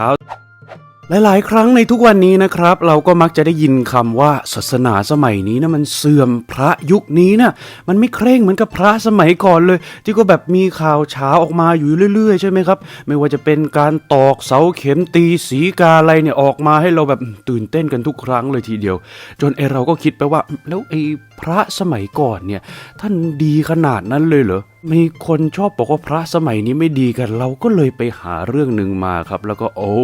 ช้า หลาย ๆ ครั้งในทุกวันนี้นะครับ เราก็มักจะได้ยินคำว่าศาสนาสมัยนี้นะมันเสื่อมพระยุคนี้นะมันไม่เคร่งเหมือนกับพระสมัยก่อนเลย ที่ก็แบบมีข่าวเช้าออกมาอยู่เรื่อย ๆ ใช่ไหมครับ ไม่ว่าจะเป็นการตอกเสาเข็มตีสีกาอะไรเนี่ยออกมาให้เราแบบตื่นเต้นกันทุกครั้งเลยทีเดียว จนไอเราก็คิดไปว่า แล้วไอพระสมัยก่อนเนี่ยท่านดีขนาดนั้นเลยเหรอมีคนชอบบอกว่าพระสมัยนี้ไม่ดีกัน เราก็เลยไปหาเรื่องหนึ่งมาครับ แล้วก็โอ้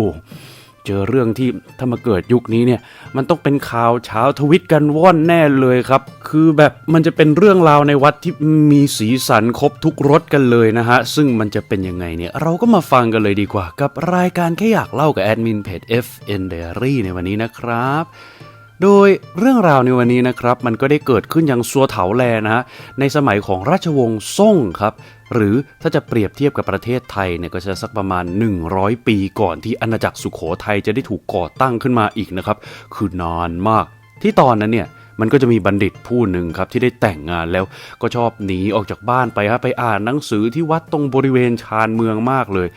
เจอเรื่องที่ถ้ามาเกิดยุคนี้เนี่ยมันต้องเป็นข่าวเช้าทวิตกันว่อนแน่เลยครับ คือแบบมันจะเป็นเรื่องราวในวัดที่มีสีสันครบทุกรสกันเลยนะฮะ ซึ่งมันจะเป็นยังไงเนี่ย เราก็มาฟังกันเลยดีกว่า กับรายการแค่อยากเล่ากับแอดมินเพจ FN Diary ในวันนี้นะครับโดยเรื่องราวในวันนี้นะครับ มันก็ได้เกิดขึ้นอย่างซัวเถาแลนะฮะในสมัยของราชวงศ์ซ่งครับ หรือถ้าจะเปรียบเทียบกับประเทศไทยเนี่ยก็จะสักประมาณ 100 ปีก่อนที่อาณาจักรสุขโขทัยจะได้ถูกก่อตั้งขึ้นมาอีกนะครับคือนานมาก ที่ตอนนั้นเนี่ยมันก็จะมีบัณฑิตผู้หนึ่งครับที่ได้แต่งงานแล้วก็ชอบหนีออกจากบ้านไปฮะไปอ่านหนังสือที่วัดตรงบริเวณชานเมืองมากเลย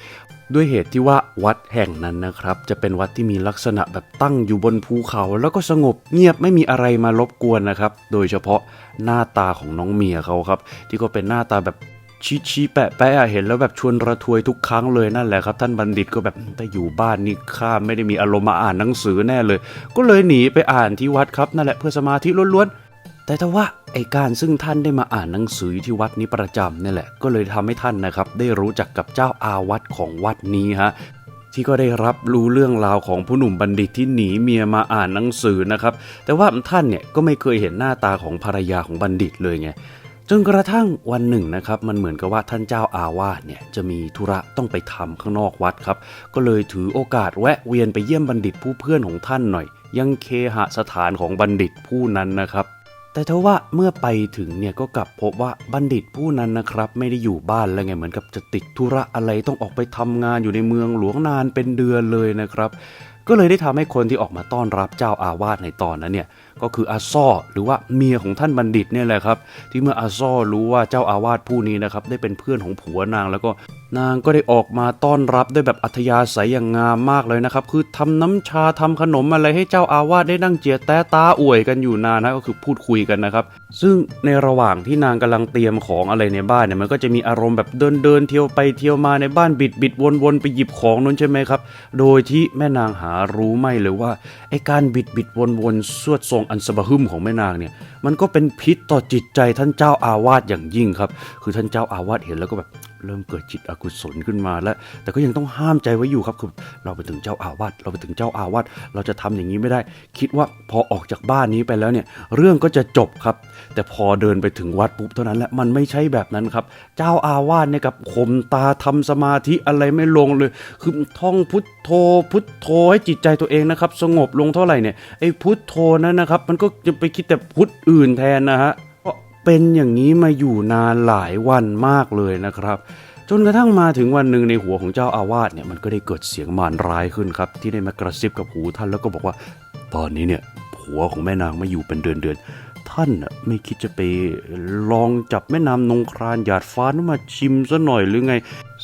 ด้วยเหตุที่ว่าวัดแห่งนั้นนะครับ จะเป็นวัดที่มีลักษณะแบบตั้งอยู่บนภูเขา แล้วก็สงบเงียบไม่มีอะไรมารบกวนนะครับ โดยเฉพาะหน้าตาของน้องเมียเขาครับ ที่ก็เป็นหน้าตาแบบ ชี้ชี้แปะแปะเห็นแล้วแบบชวนระทวยทุกครั้งเลยนั่นแหละครับ ท่านบัณฑิตก็แบบแต่อยู่บ้านนี่ข้าไม่ได้มีอารมณ์มาอ่านหนังสือแน่เลย ก็เลยหนีไปอ่านที่วัดครับนั่นแหละเพื่อสมาธิล้วนๆแต่ถ้าว่าไอการซึ่งท่านได้มาอ่านหนังสือที่วัดนี้ประจำนี่แหละ ก็เลยทำให้ท่านนะครับ ได้รู้จักกับเจ้าอาวัดของวัดนี้ฮะที่ก็ได้รับรู้เรื่องราวของผู้หนุ่มบัณฑิตที่หนีเมียมาอ่านหนังสือนะครับ แต่ว่าท่านเนี่ยก็ไม่เคยเห็นหน้าตาของภรรยาของบัณฑิตเลยไง จนกระทั่งวันหนึ่งนะครับมันเหมือนกับว่าท่านเจ้าอาวาสเนี่ยจะมีธุระต้องไปทำข้างนอกวัดครับ ก็เลยถือโอกาสแวะเวียนไปเยี่ยมบัณฑิตผู้เพื่อนของท่านหน่อย ยังเคหสถานของบัณฑิตผู้นั้นนะครับ แต่ทว่าเมื่อไปถึงเนี่ยก็กลับพบว่าบัณฑิตผู้นั้นนะครับไม่ได้อยู่บ้านแล้วไงเหมือนกับจะติดธุระอะไรต้องออกไปทำงานอยู่ในเมืองหลวงนานเป็นเดือนเลยนะครับ ก็เลยได้ทำให้คนที่ออกมาต้อนรับเจ้าอาวาสในตอนนั้นเนี่ยก็คืออาซ่อหรือว่าเมียของท่านบัณฑิตเนี่ยแหละครับ ที่เมื่ออาซ่อรู้ว่าเจ้าอาวาสผู้นี้นะครับได้เป็นเพื่อนของผัวนางแล้วก็นางก็ได้ออกมาต้อนรับด้วยแบบอัธยาศัยอย่างงามมากเลยนะครับ คือทำน้ำชาทำขนมอะไรให้เจ้าอาวาสได้นั่งเจียแต้ตาอวยกันอยู่นานนะก็คือพูดคุยกันนะครับ ซึ่งในระหว่างที่นางกำลังเตรียมของอะไรในบ้านเนี่ยมันก็จะมีอารมณ์แบบเดินเดินเที่ยวไปเที่ยวมาในบ้านบิดบิดวนวนไปหยิบของนั้นใช่ไหมครับ โดยที่แม่นางหารู้ไม่เลยว่าไอการบิดบิดวนวนสวดทรงอันสบะหึมของแม่นางเนี่ยมันก็เป็นพิษต่อจิตใจท่านเจ้าอาวาสอย่างยิ่งครับ คือท่านเจ้าอาวาสเห็นแล้วก็แบบ เริ่มเกิดจิตอกุศลขึ้นมาแล้ว แต่ก็ยังต้องห้ามใจไว้อยู่ครับคือเราไปถึงเจ้าอาวาสเราไปถึงเจ้าอาวาสเราจะทำอย่างนี้ไม่ได้ คิดว่าพอออกจากบ้านนี้ไปแล้วเนี่ย เรื่องก็จะจบครับ แต่พอเดินไปถึงวัดปุ๊บเท่านั้นแหละมันไม่ใช่แบบนั้นครับ เจ้าอาวาสเนี่ยกับข่มตาทำสมาธิอะไรไม่ลงเลย คือท่องพุทโธพุทโธให้จิตใจตัวเองนะครับ สงบลงเท่าไหร่เนี่ยไอ้พุทโธนั้นนะครับ มันก็จะไปคิดแต่พุทอื่นแทนนะฮะ เป็นอย่างนี้มาอยู่นานหลายวันมากเลยนะครับ จนกระทั่งมาถึงวันหนึ่งในหัวของเจ้าอาวาสเนี่ยมันก็ได้เกิดเสียงมารร้ายขึ้นครับ ที่ได้มากระซิบกับหูท่านแล้วก็บอกว่า ตอนนี้เนี่ยผัวของแม่นางไม่อยู่เป็นเดือนเดือน ท่านน่ะไม่คิดจะไปลองจับแม่น้ำนงครานหยาดฟ้านั้นมาชิมซะหน่อยหรือไง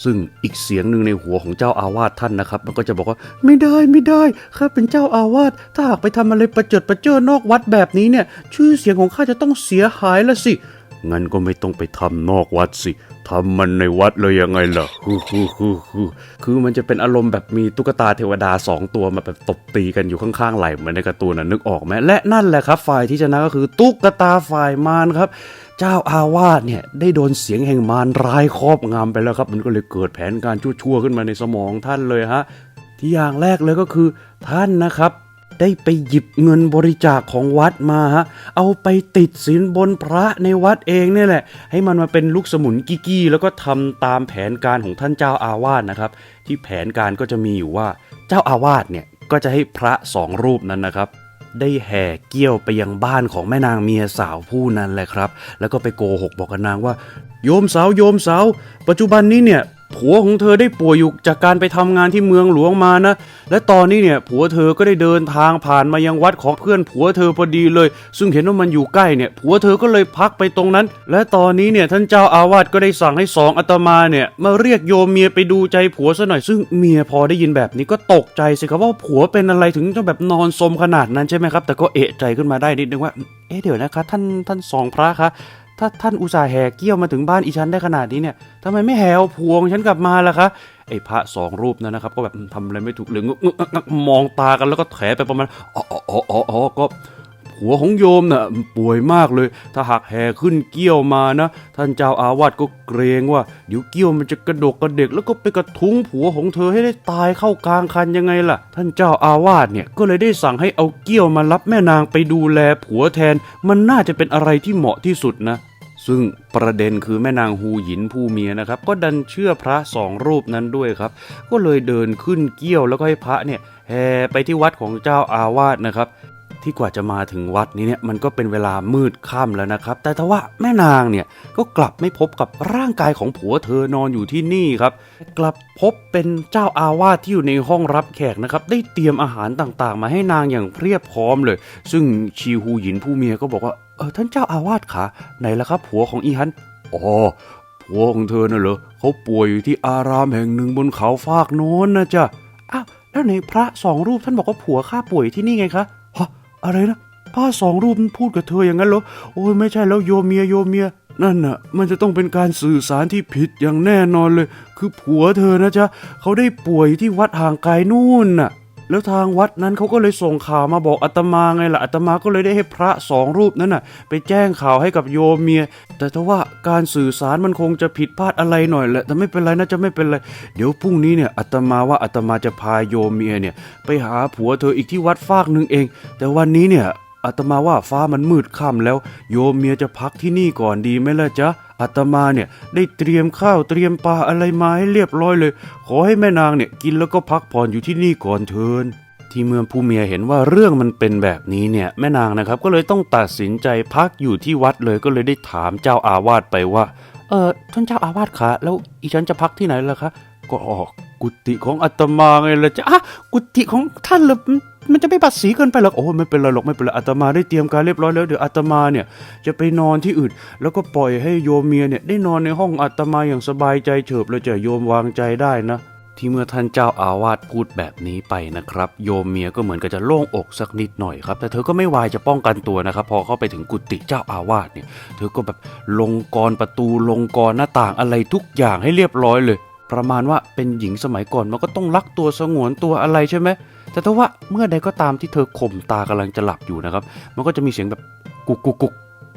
ซึ่งอีกเสียงหนึ่งในหัวของเจ้าอาวาสท่านนะครับ มันก็จะบอกว่าไม่ได้ไม่ได้ข้าเป็นเจ้าอาวาสถ้าหากไปทำอะไรประเจิดประเจิดนอกวัดแบบนี้เนี่ย ชื่อเสียงของข้าจะต้องเสียหายละสิ งั้นก็ไม่ต้องไปทำนอกวัดสิทำมันในวัดเลยยังไงล่ะฮึฮึฮึฮึคือมันจะเป็นอารมณ์แบบมีตุ๊กตาเทวดาสองตัวมาแบบตบตีกันอยู่ข้างๆไหลเหมือนในการ์ตูนนะนึกออกไหมและนั่นแหละครับ ฝ่ายที่ชนะก็คือตุ๊กตาฝ่ายมารครับ เจ้าอาวาสเนี่ยได้โดนเสียงแห่งมารร้ายครอบงำไปแล้วครับ มันก็เลยเกิดแผนการชั่วๆขึ้นมาในสมองท่านเลยฮะที่อย่างแรกเลยก็คือท่านนะครับ ได้ไปหยิบเงินบริจาคของวัดมาฮะ เอาไปติดสินบนพระในวัดเองเนี่ยแหละ ให้มันมาเป็นลูกสมุนกิกี้ แล้วก็ทำตามแผนการของท่านเจ้าอาวาสนะครับ ที่แผนการก็จะมีอยู่ว่า เจ้าอาวาสเนี่ยก็จะให้พระสองรูปนั้นนะครับได้แห่เกี้ยวไปยังบ้านของแม่นางเมียสาวผู้นั้นแหละครับ แล้วก็ไปโกหกบอกกับนางว่า โยมสาวโยมสาว ปัจจุบันนี้เนี่ย ผัวของเธอได้ป่วยอยู่จากการไปทำงานที่เมืองหลวงมานะ และตอนนี้เนี่ยผัวเธอก็ได้เดินทางผ่านมายังวัดของเพื่อนผัวเธอพอดีเลย ซึ่งเห็นว่ามันอยู่ใกล้เนี่ย ผัวเธอก็เลยพักไปตรงนั้น และตอนนี้เนี่ยท่านเจ้าอาวาสก็ได้สั่งให้สองอาตมาเนี่ยมาเรียกโยมเมียไปดูใจผัวซะหน่อย ซึ่งเมียพอได้ยินแบบนี้ก็ตกใจสิครับว่าผัวเป็นอะไรถึงต้องแบบนอนสมขนาดนั้นใช่ไหมครับ แต่ก็เอะใจขึ้นมาได้นิดนึงว่า เอ๊ะเดี๋ยวนะคะท่านท่านสองพระคะ ถ้าท่านอุตส่าห์แหกเกี้ยวมาถึงบ้านอีฉันได้ขนาดนี้เนี่ยทำไมไม่แหวพวงฉันกลับมาล่ะคะไอ้พระสองรูปนั้นนะครับ ก็แบบทำอะไรไม่ถูกเลยงึกงึกงักงักมองตากันแล้วก็แถไปประมาณอ๋ออ๋ออ๋ออ๋อก็ ผัวของโยมน่ะป่วยมากเลย ถ้าหากแห่ขึ้นเกี้ยวมานะ ท่านเจ้าอาวาสก็เกรงว่า เดี๋ยวเกี้ยวมันจะกระดกกระเด็ก แล้วก็ไปกระทุ้งผัวของเธอให้ได้ตายเข้ากลางคันยังไงล่ะ ท่านเจ้าอาวาสเนี่ยก็เลยได้สั่งให้เอาเกี้ยวมารับแม่นางไปดูแลผัวแทน มันน่าจะเป็นอะไรที่เหมาะที่สุดนะซึ่งประเด็นคือแม่นางฮูหยินผู้เมียนะครับ ก็ดันเชื่อพระสองรูปนั้นด้วยครับ ก็เลยเดินขึ้นเกี้ยวแล้วก็ให้พระเนี่ยแห่ไปที่วัดของเจ้าอาวาสนะครับ ที่กว่าจะมาถึงวัดนี้เนี่ยมันก็เป็นเวลามืดค่ำแล้วนะครับ แต่ทว่าแม่นางเนี่ยก็กลับไม่พบกับร่างกายของผัวเธอนอนอยู่ที่นี่ครับ กลับพบเป็นเจ้าอาวาสที่อยู่ในห้องรับแขกนะครับ ได้เตรียมอาหารต่างๆ มาให้นางอย่างเพียบพร้อมเลย ซึ่งชีฮูหยินผู้เมียก็บอกว่าเออท่านเจ้าอาวาสขาไหนล่ะครับ ผัวของอีฮันอ๋อผัวของเธอน่ะเหรอเขาป่วยอยู่ที่อารามแห่งหนึ่งบนเขาฟากโน้นนะจ๊ะอ้าวแล้วในพระสองรูปท่านบอกว่าผัวข้าป่วยที่นี่ไงคะฮะ อะไรนะพระสองรูปมันพูดกับเธออย่างนั้นเหรอโอ้ยไม่ใช่แล้วโยมเมียโยมเมีย นั่นน่ะ มันจะต้องเป็นการสื่อสารที่ผิดอย่างแน่นอนเลย คือผัวเธอนะจ๊ะเขาได้ป่วยที่วัดห่างไกลนู่นน่ะ แล้วทางวัดนั้นเขาก็เลยส่งข่าวมาบอกอาตมาไงล่ะอาตมาก็เลยได้ให้พระสองรูปนั้นน่ะ ไปแจ้งข่าวให้กับโยมเมีย แต่ถ้าว่าการสื่อสารมันคงจะผิดพลาดอะไรหน่อยแหละแต่ไม่เป็นไรนะจะไม่เป็นไรเดี๋ยวพรุ่งนี้เนี่ยอาตมาว่าอาตมาจะพาโยมเมียเนี่ย ไปหาผัวเธออีกที่วัดฟากหนึ่งเอง แต่วันนี้เนี่ยอาตมาว่าฟ้ามันมืดค่ำแล้ว โยมเมียจะพักที่นี่ก่อนดีไหมล่ะจ๊ะ อาตมาเนี่ยได้เตรียมข้าวเตรียมปลาอะไรมาให้เรียบร้อยเลย ขอให้แม่นางเนี่ยกินแล้วก็พักผ่อนอยู่ที่นี่ก่อนเทินที่เมืองผู้เมียเห็นว่าเรื่องมันเป็นแบบนี้เนี่ยแม่นางนะครับ ก็เลยต้องตัดสินใจพักอยู่ที่วัดเลยก็เลยได้ถามเจ้าอาวาสไปว่าเออท่านเจ้าอาวาสคะแล้วอีฉันจะพักที่ไหนล่ะคะ ก็ออกกุฏิของอาตมาไงล่ะจะอะกุฏิของท่านเหรอมันมันจะไม่บัดสีเกินไปหรอกโอ้ไม่เป็นไรหรอกไม่เป็นไรอาตมาได้เตรียมการเรียบร้อยแล้วเดี๋ยวอาตมาเนี่ยจะไปนอนที่อื่น แล้วก็ปล่อยให้โยมเมียเนี่ยได้นอนในห้องอาตมาอย่างสบายใจเฉิบเลยจะโยมวางใจได้นะ ที่เมื่อท่านเจ้าอาวาสพูดแบบนี้ไปนะครับ โยมเมียก็เหมือนกับจะโล่งอกสักนิดหน่อยครับแต่เธอก็ไม่วายจะป้องกันตัวนะครับ พอเข้าไปถึงกุฏิเจ้าอาวาสเนี่ย เธอก็แบบลงกรประตูลงกรหน้าต่างอะไรทุกอย่างให้เรียบร้อยเลย ประมาณว่าเป็นหญิงสมัยก่อนมันก็ต้องรักตัวสงวนตัวอะไรใช่ไหมแต่ถ้าว่าเมื่อใดก็ตามที่เธอข่มตากำลังจะหลับอยู่นะครับ มันก็จะมีเสียงแบบกุกกุกกุก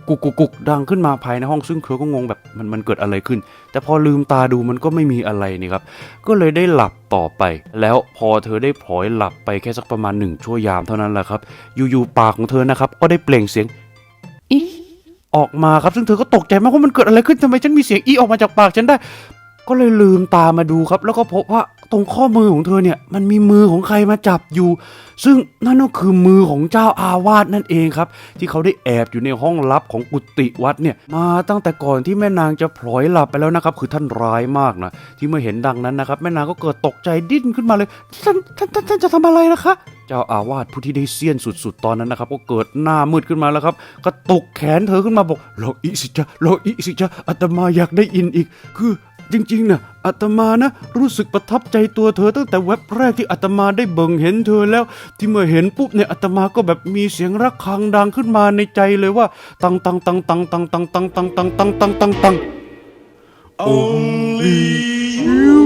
กุกกุกกุกดังขึ้นมาภายในห้องซึ่งเธอก็งงแบบมันมันเกิดอะไรขึ้น แต่พอลืมตาดูมันก็ไม่มีอะไรนี่ครับ ก็เลยได้หลับต่อไป แล้วพอเธอได้พลอยหลับไปแค่สักประมาณหนึ่งชั่วยามเท่านั้นแหละครับ อยู่ๆปากของเธอนะครับก็ได้เปล่งเสียงอีออกมาครับซึ่งเธอก็ตกใจมากว่ามันเกิดอะไรขึ้นทำไมฉันมีเสียงอีออกมาจากปากฉันได้ ก็เลยลืมตามาดูครับ แล้วก็พบว่าตรงข้อมือของเธอเนี่ยมันมีมือของใครมาจับอยู่ ซึ่งนั่นก็คือมือของเจ้าอาวาสนั่นเองครับ ที่เขาได้แอบอยู่ในห้องลับของกุฏิวัดเนี่ยมาตั้งแต่ก่อนที่แม่นางจะพลอยหลับไปแล้วนะครับ คือท่านร้ายมากนะที่เมื่อเห็นดังนั้นนะครับ แม่นางก็เกิดตกใจดิ้นขึ้นมาเลยท่านท่านท่านจะทำอะไรนะคะเจ้าอาวาสผู้ที่ได้เสี้ยนสุดๆ ตอนนั้นนะครับ ก็เกิดหน้ามืดขึ้นมาแล้วครับกระตกแขนเธอขึ้นมาบอกรออีกสิจ้ะรออีกสิจ้ะอาตมาอยากได้ยินอีก คือ จริงๆนะอาตมานะ รู้สึกประทับใจตัวเธอตั้งแต่เว็บแรกที่อาตมาได้เบิ่งเห็นเธอแล้ว ที่เมื่อเห็นปุ๊บเนี่ยอาตมาก็แบบมีเสียงระฆังดังขึ้นมาในใจเลยว่า ตังตังตังตังตังตังตังตังตังตังตังตังตัง Only you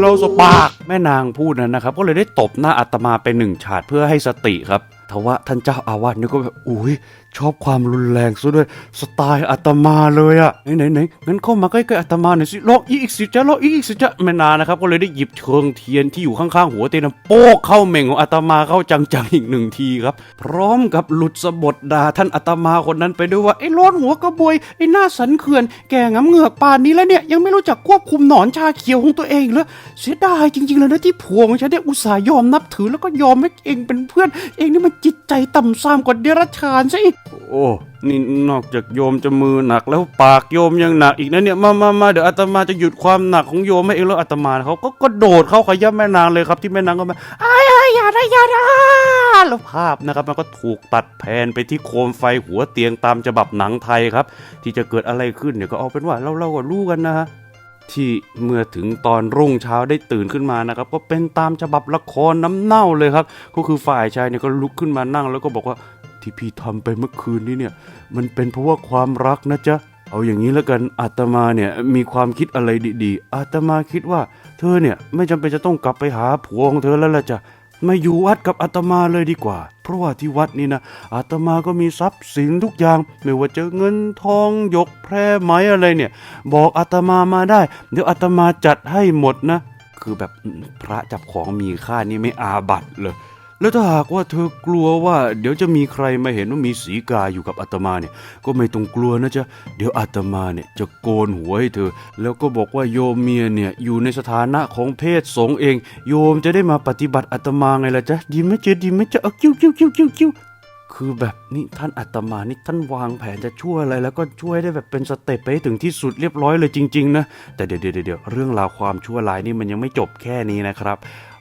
เราสปากแม่นางพูดนั้นนะครับ ก็เลยได้ตบหน้าอาตมาไปหนึ่งฉาดเพื่อให้สติครับ ทว่าท่านเจ้าอาวาสเนี่ยก็แบบอุ้ยชอบความรุนแรงซะด้วยสไตล์อาตมาเลยอะไหนไหนไหนงั้นเข้ามาใกล้ๆอาตมาหน่อยสิลอกอีกสิจ้ะลอกอีกสิจ้ะแม่นางนะครับ ก็เลยได้หยิบเชิงเทียนที่อยู่ข้างๆหัวเตียงโป๊กเข้าเม่งของอาตมาเข้าจังๆอีกหนึ่งทีครับ พร้อมกับหลุดสะบดด่าท่านอาตมาคนนั้นไปด้วยว่าไอ้ร้อนหัวกระบวยไอ้หน้าสันเขื่อนแก่งำเหงือกป่านนี้แล้วเนี่ยยังไม่รู้จักควบคุมหนอนชาเขียวของตัวเองเลยเสียดายจริงๆเลยนะที่ผัวของฉันเนี่ยอุตส่าห์ยอมนับถือแล้วก็ยอมให้เองเป็นเพื่อนเองนี่มันจิตใจต่ำซามกว่าเดรัจฉานซะอีก โอ้ นี่นอกจากโยมจะมือหนักแล้วปากโยมยังหนักอีกนะเนี่ยมามามาเดี๋ยวอาตมาจะหยุดความหนักของโยมให้เองแล้วอาตมาเขาก็กระโดดเข้าขย้ำแม่นางเลยครับที่แม่นางก็มาอ้ายอ้ายอย่าได้อย่าได้แล้วภาพนะครับมันก็ถูกตัดแผนไปที่โคมไฟหัวเตียงตามฉบับหนังไทยครับ ที่จะเกิดอะไรขึ้นเนี่ยก็เอาเป็นว่าเราเราก็รู้กันนะฮะ ที่เมื่อถึงตอนรุ่งเช้าได้ตื่นขึ้นมานะครับ ก็เป็นตามฉบับละครน้ำเน่าเลยครับ ก็คือฝ่ายชายเนี่ยก็ลุกขึ้นมานั่ง แล้วก็บอกว่าที่พี่ทำไปเมื่อคืนนี้เนี่ย มันเป็นเพราะว่าความรักนะจ๊ะเอาอย่างนี้แล้วกันอาตมาเนี่ยมีความคิดอะไรดีๆอาตมาคิดว่า เธอเนี่ยไม่จำเป็นจะต้องกลับไปหาผัวของเธอแล้วล่ะจ้ะ มาอยู่วัดกับอาตมาเลยดีกว่า เพราะว่าที่วัดนี่นะอาตมาก็มีทรัพย์สินทุกอย่าง ไม่ว่าจะเงินทองหยกแพร่ไม้อะไรเนี่ย บอกอาตมามาได้ เดี๋ยวอาตมาจัดให้หมดนะ คือแบบพระจับของมีค่านี่ไม่อาบัตเลย แล้วถ้าหากว่าเธอกลัวว่าเดี๋ยวจะมีใครมาเห็นว่ามีสีกาอยู่กับอาตมาเนี่ย ก็ไม่ต้องกลัวนะจ๊ะ เดี๋ยวอาตมาเนี่ยจะโกนหัวให้เธอ แล้วก็บอกว่าโยมเมียเนี่ยอยู่ในสถานะของเพศสงฆ์เอง โยมจะได้มาปฏิบัติอาตมาไงล่ะจ๊ะ ดีไหมเจ๊ดีไหมจ๊ะเอากิ้วกิ้วกิ้วกิ้วกิ้วคือแบบนี่ท่านอาตมานี่ท่านวางแผนจะช่วยอะไร แล้วก็ช่วยได้แบบเป็นสเต็ปไปถึงที่สุดเรียบร้อยเลยจริง ๆ นะ แต่เดี๋ยวเดี๋ยวเดี๋ยวเรื่องราวความชั่วร้ายนี่มันยังไม่จบแค่นี้นะครับ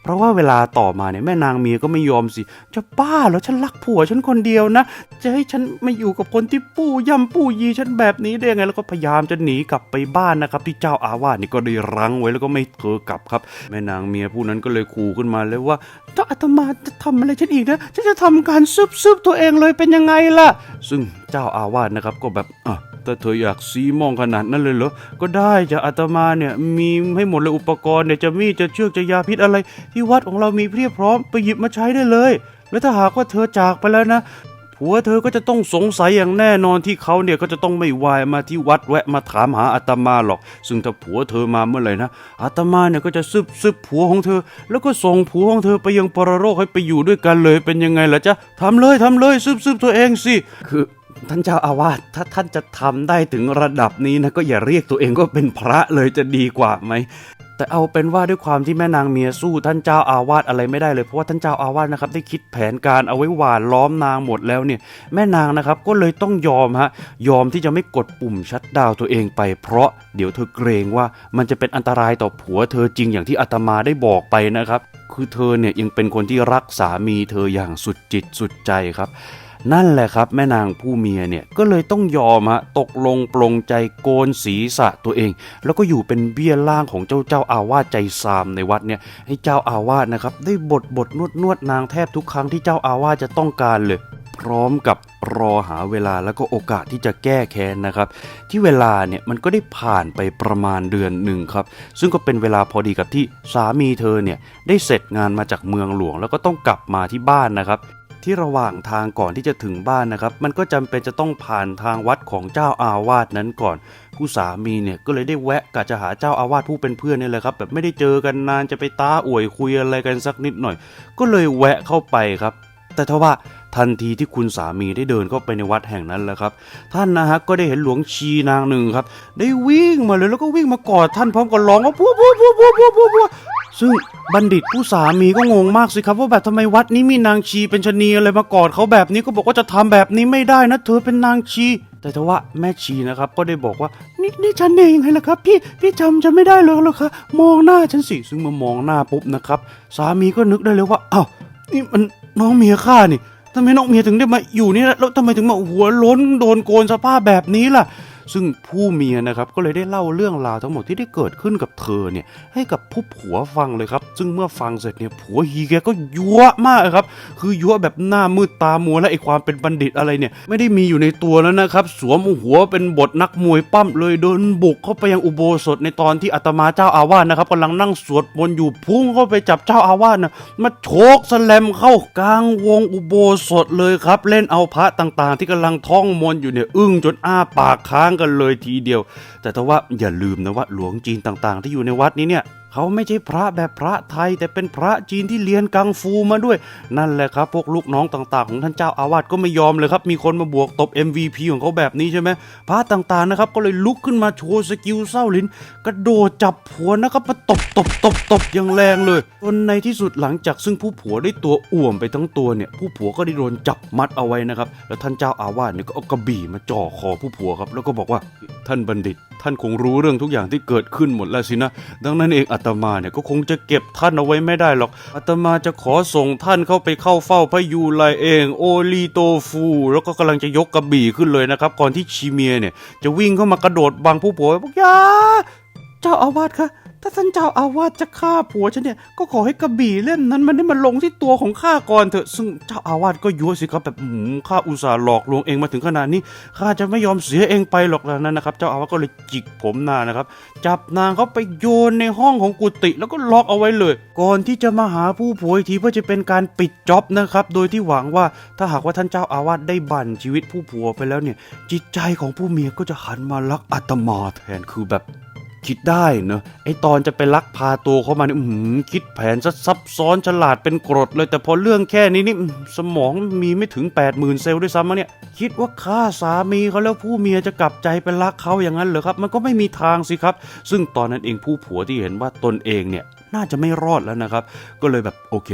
เพราะว่าเวลาต่อมาเนี่ยแม่นางเมียก็ไม่ยอมสิ จะบ้าเหรอฉันรักผัวฉันคนเดียวนะ จะให้ฉันไม่อยู่กับคนที่ปู้ย่ำปู้ยีฉันแบบนี้ได้ยังไง แล้วก็พยายามจะหนีกลับไปบ้านนะครับ ที่เจ้าอาวาสนี่ก็ได้รั้งไว้แล้วก็ไม่เธอกลับครับ แม่นางเมียผู้นั้นก็เลยขู่ขึ้นมาเลยว่าถ้าอาตมาจะทำอะไรฉันอีกนะฉันจะทำการซึบซึบตัวเองเลยเป็นยังไงล่ะ ซึ่งเจ้าอาวาสนะครับก็แบบอะ ถ้าเธออยากซีมองขนาดนั้นเลยเหรอ ก็ได้จะอาตมาเนี่ยมีให้หมดเลยอุปกรณ์เนี่ยจะมีดจะเชือกจะยาพิษอะไร ที่วัดของเรามีเพียบพร้อมไปหยิบมาใช้ได้เลย แล้วถ้าหากว่าเธอจากไปแล้วนะผัวเธอก็จะต้องสงสัยอย่างแน่นอนที่เขาเนี่ยก็จะต้องไม่วายมาที่วัดแวะมาถามหาอาตมาหรอก ซึ่งถ้าผัวเธอมาเมื่อไหร่นะอาตมาเนี่ยก็จะซึบซึบผัวของเธอ แล้วก็ส่งผัวของเธอไปยังปรโลกให้ไปอยู่ด้วยกันเลยเป็นยังไงล่ะจ๊ะทำเลยทำเลยซึบซึบตัวเองสิคือ ท่านเจ้าอาวาสถ้าท่านจะทำได้ถึงระดับนี้นะก็อย่าเรียกตัวเองว่าเป็นพระเลยจะดีกว่าไหมแต่เอาเป็นว่าด้วยความที่แม่นางเมียสู้ท่านเจ้าอาวาสอะไรไม่ได้เลยเพราะว่าท่านเจ้าอาวาสนะครับได้คิดแผนการเอาไว้หวานล้อมนางหมดแล้วเนี่ยแม่นางนะครับก็เลยต้องยอมฮะยอมที่จะไม่กดปุ่มชัดดาวตัวเองไป เพราะเดี๋ยวเธอเกรงว่ามันจะเป็นอันตรายต่อผัวเธอจริงอย่างที่อาตมาได้บอกไปนะครับ คือเธอเนี่ยยังเป็นคนที่รักสามีเธออย่างสุดจิตสุดใจครับ นั่นแหละครับแม่นางผู้เมียเนี่ยก็เลยต้องยอมฮะตกลงปลงใจโกนศีรษะตัวเอง แล้วก็อยู่เป็นเบี้ยล่างของเจ้าเจ้าอาวาสใจซามในวัดเนี่ยให้เจ้าอาวาสนะครับได้บทบทนวดนวดนางแทบทุกครั้งที่เจ้าอาวาสจะต้องการเลย พร้อมกับรอหาเวลาแล้วก็โอกาสที่จะแก้แค้นนะครับ ที่เวลาเนี่ยมันก็ได้ผ่านไปประมาณเดือนหนึ่งครับ ซึ่งก็เป็นเวลาพอดีกับที่สามีเธอเนี่ยได้เสร็จงานมาจากเมืองหลวง แล้วก็ต้องกลับมาที่บ้านนะครับ ที่ระหว่างทางก่อนที่จะถึงบ้านนะครับ มันก็จำเป็นจะต้องผ่านทางวัดของเจ้าอาวาสนั้นก่อน ผู้สามีเนี่ยก็เลยได้แวะกะจะหาเจ้าอาวาสผู้เป็นเพื่อนนี่แหละครับ แบบไม่ได้เจอกันนานจะไปตาอวยคุยอะไรกันสักนิดหน่อย ก็เลยแวะเข้าไปครับ แต่ทว่าทันทีที่คุณสามีได้เดินเข้าไปในวัดแห่งนั้นแล้วครับ ท่านนะฮะก็ได้เห็นหลวงชีนางหนึ่งครับ ได้วิ่งมาเลยแล้วก็วิ่งมากอดท่านพร้อมกับร้องว่าพัวพัวพัวพัวพัวพัว ซึ่งบัณฑิตผู้สามีก็งงมากสิครับว่าแบบทำไมวัดนี้มีนางชีเป็นชนีอะไรมากอดเขาแบบนี้ก็บอกว่าจะทำแบบนี้ไม่ได้นะเธอเป็นนางชี แต่ทว่าแม่ชีนะครับ ก็ได้บอกว่านี่นี่ฉันเองไงล่ะครับ พี่พี่จำฉันไม่ได้เลยหรอคะมองหน้าฉันสิซึ่งเมื่อมองหน้าปุ๊บนะครับ สามีก็นึกได้เลยว่าอ้าวนี่มันน้องเมียข้านี่ทำไมน้องเมียถึงได้มาอยู่นี่แล้วทำไมถึงมาหัวล้นโดนโกนสภาพแบบนี้ล่ะ ซึ่งผู้เมียนะครับก็เลยได้เล่าเรื่องราวทั้งหมดที่ได้เกิดขึ้นกับเธอเนี่ยให้กับผู้ผัวฟังเลยครับ ซึ่งเมื่อฟังเสร็จเนี่ยผัวฮีแกก็ยั่วมากครับ คือยั่วแบบหน้ามืดตามัวและไอความเป็นบัณฑิตอะไรเนี่ยไม่ได้มีอยู่ในตัวแล้วนะครับสวมหัวเป็นบทนักมวยปั้มเลยเดินบุกเข้าไปยังอุโบสถในตอนที่อาตมาเจ้าอาวาสนะครับกำลังนั่งสวดมนต์อยู่พุ่งเข้าไปจับเจ้าอาวาสนะมาโชกสแลมเข้ากลางวงอุโบสถเลยครับ เล่นเอาพระต่างๆ ที่กำลังท่องมนต์อยู่เนี่ยอึ้งจนอ้าปากค้างกันเลยทีเดียว แต่ถ้าว่าอย่าลืมนะว่าหลวงจีนต่างๆ ที่อยู่ในวัดนี้เนี่ย เขาไม่ใช่พระแบบพระไทย แต่เป็นพระจีนที่เรียนกังฟูมาด้วย นั่นแหละครับ พวกลูกน้องต่างๆ ของท่านเจ้าอาวาสก็ไม่ยอมเลยครับ มีคนมาบวกตบ MVP ของเขาแบบนี้ใช่ไหมพระต่างๆนะครับก็เลยลุกขึ้นมาโชว์สกิลเศร้าลิ้น กระโดดจับผัวนะครับมาตบตบตบตบอย่างแรงเลยจนในที่สุดหลังจากซึ่งผู้ผัวได้ตัวอ่วมไปทั้งตัวเนี่ยผู้ผัวก็ได้โดนจับมัดเอาไว้นะครับแล้วท่านเจ้าอาวาสเนี่ยก็เอากระบี่มาจ่อคอผู้ผัวครับแล้วก็บอกว่า ท่านบัณฑิต ท่านคงรู้เรื่องทุกอย่างที่เกิดขึ้นหมดแล้วสินะ ดังนั้นเองอาตมาเนี่ยก็คงจะเก็บท่านเอาไว้ไม่ได้หรอกอาตมาจะขอส่งท่านเข้าไปเข้าเฝ้าพระยูไลเอง โอลีโตฟู แล้วก็กำลังจะยกกระบี่ขึ้นเลยนะครับ ก่อนที่ชีเมียเนี่ยจะวิ่งเข้ามากระโดดบังผู้ป่วยบอกยาเจ้าอาวาสคะ ถ้าท่านเจ้าอาวาสจะฆ่าผัวฉันเนี่ย ก็ขอให้กระบี่เล่มนั้นมันได้มาลงที่ตัวของข้าก่อนเถอะ ซึ่งเจ้าอาวาสก็ยั่วสิครับแบบหืมข้าอุตส่าห์หลอกลวงเองมาถึงขนาดนี้ ข้าจะไม่ยอมเสียเองไปหรอกแล้วนั้นนะครับ เจ้าอาวาสก็เลยจิกผมนางนะครับ จับนางเขาไปโยนในห้องของกุฏิแล้วก็ล็อกเอาไว้เลย ก่อนที่จะมาหาผู้ผัวอีกทีเพื่อจะเป็นการปิดจ็อบนะครับ โดยที่หวังว่าถ้าหากว่าท่านเจ้าอาวาสได้บั่นชีวิตผู้ผัวไปแล้วเนี่ย จิตใจของผู้เมียก็จะหันมารักอาตมาแทนคือแบบ คิดได้เนอะไอตอนจะไปลักพาตัวเขามาเนี่ยคิดแผนซะซับซ้อนฉลาดเป็นกรดเลย แต่พอเรื่องแค่นี้นี่สมองมีไม่ถึง 80,000เซลล์ด้วยซ้ำมะเนี่ย คิดว่าฆ่าสามีเขาแล้วผู้เมียจะกลับใจไปรักเขาอย่างนั้นเหรอครับ มันก็ไม่มีทางสิครับ ซึ่งตอนนั้นเองผู้ผัวที่เห็นว่าตนเองเนี่ย น่าจะไม่รอดแล้วนะครับ ก็เลยแบบโอเค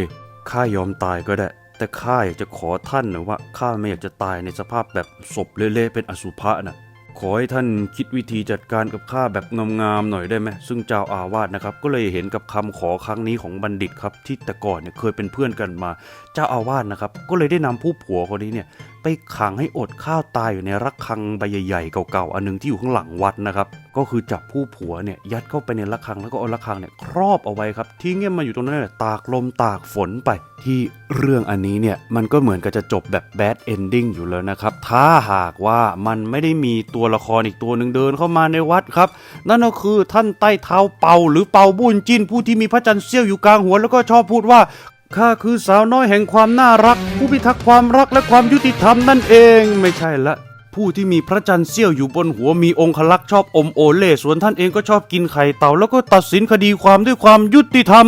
ข้ายอมตายก็ได้แต่ข้าอยากจะขอท่านนะว่าข้าไม่อยากจะตายในสภาพแบบศพเละๆเป็นอสุภะนะ ขอให้ท่านคิดวิธีจัดการกับข้าแบบงามๆหน่อยได้ไหมซึ่งเจ้าอาวาสนะครับ ก็เลยเห็นกับคำขอครั้งนี้ของบัณฑิตครับ ที่แต่ก่อนเนี่ยเคยเป็นเพื่อนกันมา เจ้าอาวาสนะครับ ก็เลยได้นำผู้ผัวคนนี้เนี่ย ไปขังให้อดข้าวตายอยู่ในรักคังใบใหญ่ๆเก่าๆอันหนึงที่อยู่ข้างหลังวัดนะครับ ก็คือจับผู้ผัวเนี่ยยัดเข้าไปในระฆังแล้วก็เอาระฆังเนี่ยครอบเอาไว้ครับทิ้งให้มันอยู่ตรงนั้นแหละตากลมตากฝนไป ที่เรื่องอันนี้เนี่ยมันก็เหมือนกับจะจบแบบแบดเอนดิ้งอยู่แล้วนะครับถ้าหากว่ามันไม่ได้มีตัวละครอีกตัวหนึ่งเดินเข้ามาในวัดครับ นั่นก็คือท่านใต้เท้าเป่าหรือเป่าบุญจินผู้ที่มีพระจันทร์เสี้ยวอยู่กลางหัวแล้วก็ชอบพูดว่า ข้าคือสาวน้อยแห่งความน่ารัก ผู้พิทักษ์ความรักและความยุติธรรมนั่นเอง ไม่ใช่ละ ผู้ที่มีพระจันทร์เสี้ยวอยู่บนหัวมีองคลักษ์ชอบอมโอเล่ส่วนท่านเองก็ชอบกินไข่เต่าแล้วก็ตัดสินคดีความด้วยความยุติธรรม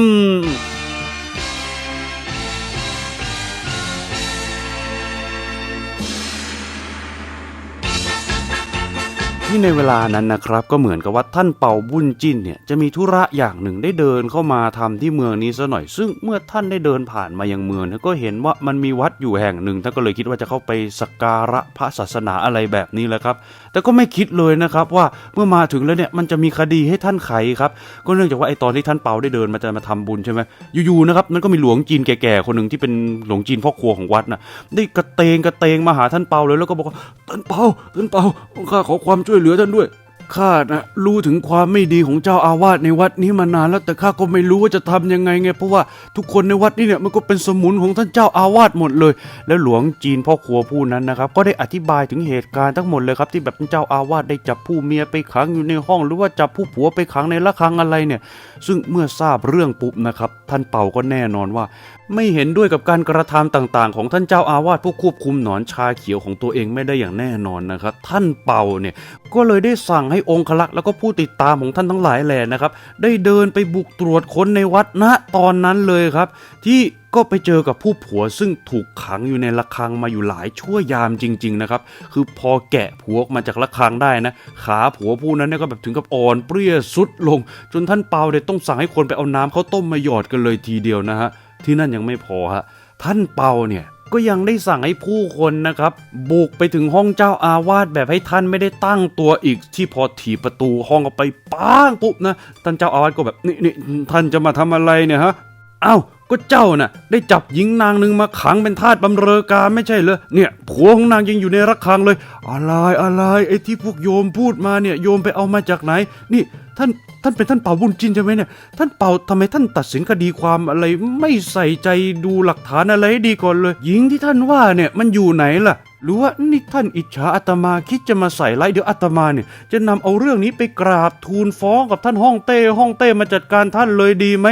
ที่ในเวลานั้นนะครับก็เหมือนกับว่าท่านเป่าบุญจินเนี่ยจะมีธุระอย่างหนึ่งได้เดินเข้ามาทำที่เมืองนี้ซะหน่อย ซึ่งเมื่อท่านได้เดินผ่านมายังเมืองนี่ยก็เห็นว่ามันมีวัดอยู่แห่งหนึ่งท่านก็เลยคิดว่าจะเข้าไปสักการะพระศาสนาอะไรแบบนี้แหละครับ แต่ก็ไม่คิดเลยนะครับว่าเมื่อมาถึงแล้วเนี่ยมันจะมีคดีให้ท่านไขครับ ก็เนื่องจากว่าไอ้ตอนที่ท่านเปาได้เดินมาจะมาทำบุญใช่ไหมอยู่ๆนะครับมันก็มีหลวงจีนแก่ๆคนหนึ่งที่เป็นหลวงจีนพ่อครัวของวัดนะได้กระเตงกระเตงมาหาท่านเปาเลยแล้วก็บอกว่าท่านเปาท่านเปาข้าขอความช่วยเหลือท่านด้วย ข้านะรู้ถึงความไม่ดีของเจ้าอาวาสในวัดนี้มานานแล้วแต่ข้าก็ไม่รู้ว่าจะทำยังไงไง เพราะว่าทุกคนในวัดนี้เนี่ยมันก็เป็นสมุนของท่านเจ้าอาวาสหมดเลย แล้วหลวงจีนพ่อครัวผู้นั้นนะครับ ก็ได้อธิบายถึงเหตุการณ์ทั้งหมดเลยครับที่แบบเจ้าอาวาสได้จับผู้เมียไปขังอยู่ในห้อง หรือว่าจับผู้ผัวไปขังในละคังอะไรเนี่ย ซึ่งเมื่อทราบเรื่องปุ๊บนะครับท่านเป่าก็แน่นอนว่าไม่เห็นด้วยกับการกระทำต่างๆ ของท่านเจ้าอาวาสผู้ควบคุมหนอนชาเขียวของตัวเองไม่ได้อย่างแน่นอนนะครับ ท่านเป่าเนี่ยก็เลยได้สั่งให้องคลักษ์แล้วก็ผู้ติดตามของท่านทั้งหลายแหล่นะครับ ได้เดินไปบุกตรวจค้นในวัดณตอนนั้นเลยครับ ที่ก็ไปเจอกับผู้ผัวซึ่งถูกขังอยู่ในระฆังมาอยู่หลายชั่วยามจริง ๆ นะครับ คือพอแกะผัวออกมาจากระฆังได้นะ ขาผัวผู้นั้นเนี่ยก็แบบถึงกับอ่อนเปรี้ยสุดลง จนท่านเปาเนี่ยต้องสั่งให้คนไปเอาน้ำข้าวต้มมาหยอดกันเลยทีเดียวนะฮะ ที่นั่นยังไม่พอฮะท่านเปาเนี่ยก็ยังได้สั่งให้ผู้คนนะครับ บุกไปถึงห้องเจ้าอาวาสแบบให้ท่านไม่ได้ตั้งตัวอีกที่พอถีบประตูห้องออกไปป้างปุ๊บนะท่านเจ้าอาวาสก็แบบนี่นี่ท่านจะมาทำอะไรเนี่ยฮะเอ้าก็เจ้าน่ะ ได้จับหญิงนางหนึ่งมาขังเป็นทาสบำเรอกาไม่ใช่เหรอเนี่ยผัวของนางยังอยู่ในรักคังเลย อะไรอะไรไอ้ที่พวกโยมพูดมาเนี่ยโยมไปเอามาจากไหน นี่ท่าน ท่านเป็นท่านเป่าบุญจินใช่ไหมเนี่ย ท่านเป่าทำไมท่านตัดสินคดีความอะไรไม่ใส่ใจดูหลักฐานอะไรให้ดีก่อนเลย หญิงที่ท่านว่าเนี่ยมันอยู่ไหนล่ะ หรือว่านี่ท่านอิจฉาอาตมาคิดจะมาใส่ไล่เดี๋ยวอาตมาเนี่ย จะนำเอาเรื่องนี้ไปกราบทูลฟ้องกับท่านฮ่องเต้ฮ่องเต้มาจัดการท่านเลยดีไหม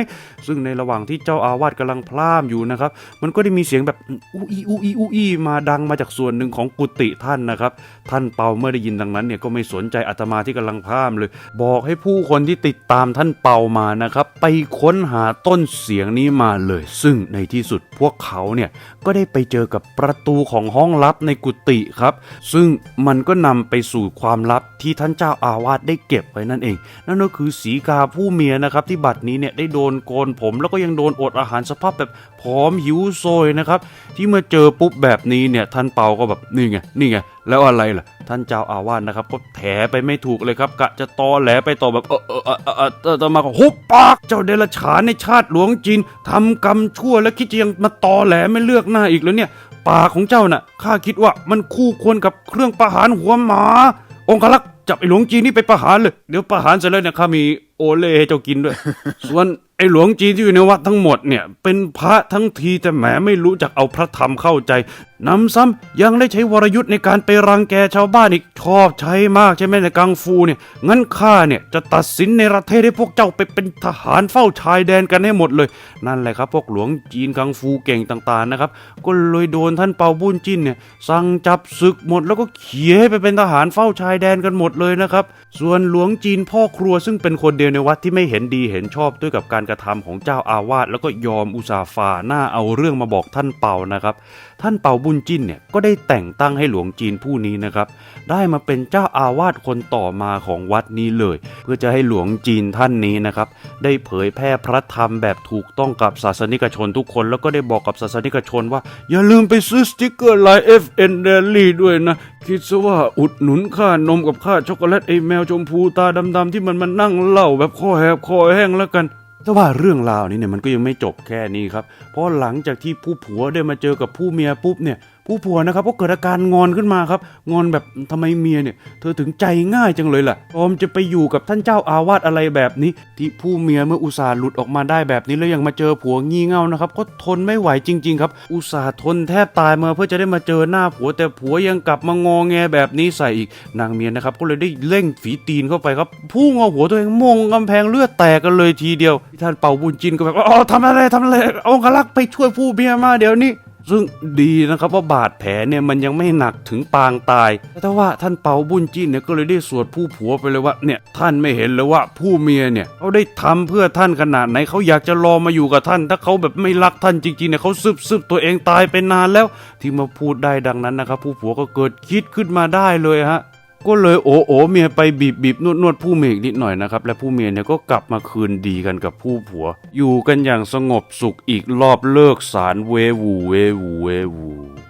ซึ่งในระหว่างที่เจ้าอาวาสกำลังพล่ามอยู่นะครับ มันก็ได้มีเสียงแบบอูอีอูอีอูอีมาดังมาจากส่วนหนึ่งของกุฏิท่านนะครับ ท่านเปาเมื่อได้ยินดังนั้นเนี่ยก็ไม่สนใจอาตมาที่กำลังพร่ามเลย บอกให้ผู้คนที่ติดตามท่านเปามานะครับ ไปค้นหาต้นเสียงนี้มาเลย ซึ่งในที่สุดพวกเขาเนี่ยก็ได้ไปเจอกับประตูของห้องลับในกุฏิครับ ซึ่งมันก็นำไปสู่ความลับที่ท่านเจ้าอาวาสได้เก็บไว้นั่นเอง นั่นก็คือสีกาผู้เมียนะครับ ที่บัดนี้เนี่ยได้โดนโกนผม แล้วก็ยังโดนอดอาหารสภาพแบบผอมหิวโซยนะครับ ที่เมื่อเจอปุ๊บแบบนี้เนี่ยท่านเปาก็แบบนี่ไงนี่ไงแล้วอะไรล่ะ ท่านเจ้าอาวาสนะครับ ก็แถไปไม่ถูกเลยครับ กะจะตอแหลไปต่อแบบเออเออเออเออเออเออต่อมาก็หุบปากเจ้าเดรัจฉานในชาติหลวงจีนทำกรรมชั่วแล้วคิดจะยังมาตอแหลไม่เลือกหน้าอีกแล้วเนี่ย ปากของเจ้าน่ะข้าคิดว่ามันคู่ควรกับเครื่องประหารหัวหมา องคลักษ์จับไอ้หลวงจีนนี่ไปประหารเลย เดี๋ยวประหารเสร็จแล้วเนี่ยข้ามีโอเล่ให้เจ้ากินด้วย ส่วนไอ้หลวงจีนที่อยู่ในวัดทั้งหมดเนี่ย เป็นพระทั้งทีแต่แหมไม่รู้จักเอาพระธรรมเข้าใจ นำซ้ำยังได้ใช้วรยุทธ์ในการไปรังแกชาวบ้านอีกชอบใช้มากใช่ไหมในกังฟูเนี่ย งั้นข้าเนี่ยจะตัดสินในประเทศให้พวกเจ้าไปเป็นทหารเฝ้าชายแดนกันให้หมดเลย นั่นแหละครับ พวกหลวงจีนกังฟูเก่งต่างๆนะครับ ก็เลยโดนท่านเปาบุญจินเนี่ยสั่งจับศึกหมดแล้วก็เขี่ยให้ไปเป็นทหารเฝ้าชายแดนกันหมดเลยนะครับ ส่วนหลวงจีนพ่อครัวซึ่งเป็นคนเดียวในวัดที่ไม่เห็นดีเห็นชอบด้วยกับการกระทำของเจ้าอาวาสแล้วก็ยอมอุตสาห์ฝ่าหน้าเอาเรื่องมาบอกท่านเปานะครับ ท่านเปาบุญจินเนี่ยก็ได้แต่งตั้งให้หลวงจีนผู้นี้นะครับ ได้มาเป็นเจ้าอาวาสคนต่อมาของวัดนี้เลย เพื่อจะให้หลวงจีนท่านนี้นะครับ ได้เผยแพร่พระธรรมแบบถูกต้องกับศาสนิกชนทุกคน แล้วก็ได้บอกกับศาสนิกชนว่า อย่าลืมไปซื้อสติกเกอร์ลาย FN Daily ด้วยนะ คิดซะว่าอุดหนุนค่านมกับค่าช็อกโกแลตไอแมวชมพูตาดำๆที่มันมันนั่งเล่าแบบคอแหบคอแห้งแล้วกัน แต่ว่าเรื่องราวนี้เนี่ยมันก็ยังไม่จบแค่นี้ครับ เพราะหลังจากที่ผู้ผัวได้มาเจอกับผู้เมียปุ๊บเนี่ย ผู้ผัวนะครับก็เกิดอาการงอนขึ้นมาครับ งอนแบบทำไมเมียเนี่ย เธอถึงใจง่ายจังเลยล่ะพร้อมจะไปอยู่กับท่านเจ้าอาวาสอะไรแบบนี้ ที่ผู้เมียเมื่ออุตส่าห์หลุดออกมาได้แบบนี้แล้วยังมาเจอผัวงี่เง่านะครับ ก็ทนไม่ไหวจริง ๆ ครับ อุตส่าห์ทนแทบตายมาเพื่อจะได้มาเจอหน้าผัว แต่ผัวยังกลับมางอแงแบบนี้ใส่อีกนางเมียนะครับ ก็เลยได้เร่งฝีตีนเข้าไปครับพุ่งเอาหัวตัวเองมงกำแพงเลือดแตกกันเลยทีเดียวท่านเป่าบุญจินก็แบบอ๋อทำอะไรทำอะไรองคลักษ์ไปช่วยผู้เมียมาเดี๋ยวนี้ ซึ่งดีนะครับว่าบาดแผลเนี่ยมันยังไม่หนักถึงปางตายแต่ว่าท่านเปาบุญจิ้นเนี่ยก็เลยได้สวดผู้ผัวไปเลยว่าเนี่ยท่านไม่เห็นเลยว่าผู้เมียเนี่ยเขาได้ทำเพื่อท่านขนาดไหนเขาอยากจะรอมาอยู่กับท่าน ถ้าเขาแบบไม่รักท่านจริงๆเนี่ยเขาซึบซึบตัวเองตายไปนานแล้ว ที่มาพูดได้ดังนั้นนะครับผู้ผัวก็เกิดคิดขึ้นมาได้เลยฮะ ก็เลยโอโอเมียไปบีบบีบนวดนวดผู้เมียอีกนิดหน่อยนะครับและผู้เมียเนี่ยก็กลับมาคืนดีกันกับผู้ผัว อยู่กันอย่างสงบสุขอีกรอบเลิกสารเววูเววูเววู